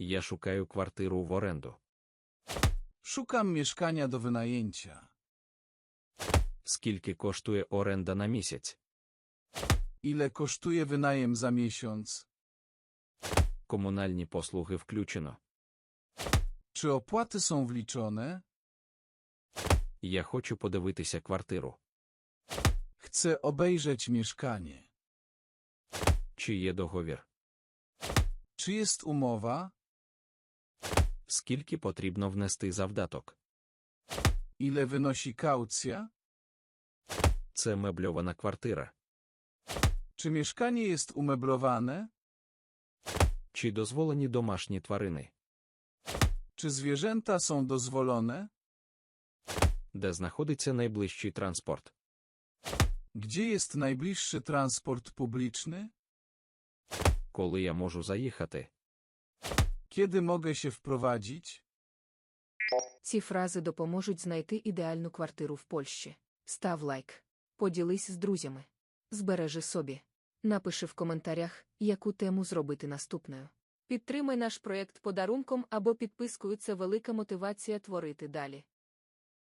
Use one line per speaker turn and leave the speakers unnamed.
Я шукаю квартиру в оренду.
Szukam mieszkania do wynajęcia.
Скільки коштує оренда на місяць?
Ile kosztuje wynajem za miesiąc?
Комунальні послуги включено.
Czy opłaty są wliczone?
Я хочу подивитися квартиру.
Chcę obejrzeć mieszkanie.
Чи є договір?
Czy jest umowa?
Скільки потрібно внести завдаток?
Ile wynosi kaucja?
Це мебльована квартира.
Czy mieszkanie jest umeblowane?
Чи дозволені домашні тварини?
Czy zwierzęta są dozwolone?
Де знаходиться найближчий транспорт?
Gdzie jest najbliższy transport publiczny?
Коли я можу заїхати?
Kiedy mogę się wprowadzić?
Ці фрази допоможуть знайти ідеальну квартиру в Польщі. Став лайк. Поділись з друзями. Збережи собі. Напиши в коментарях, яку тему зробити наступною. Підтримай наш проєкт подарунком або підпискою. Це велика мотивація творити далі.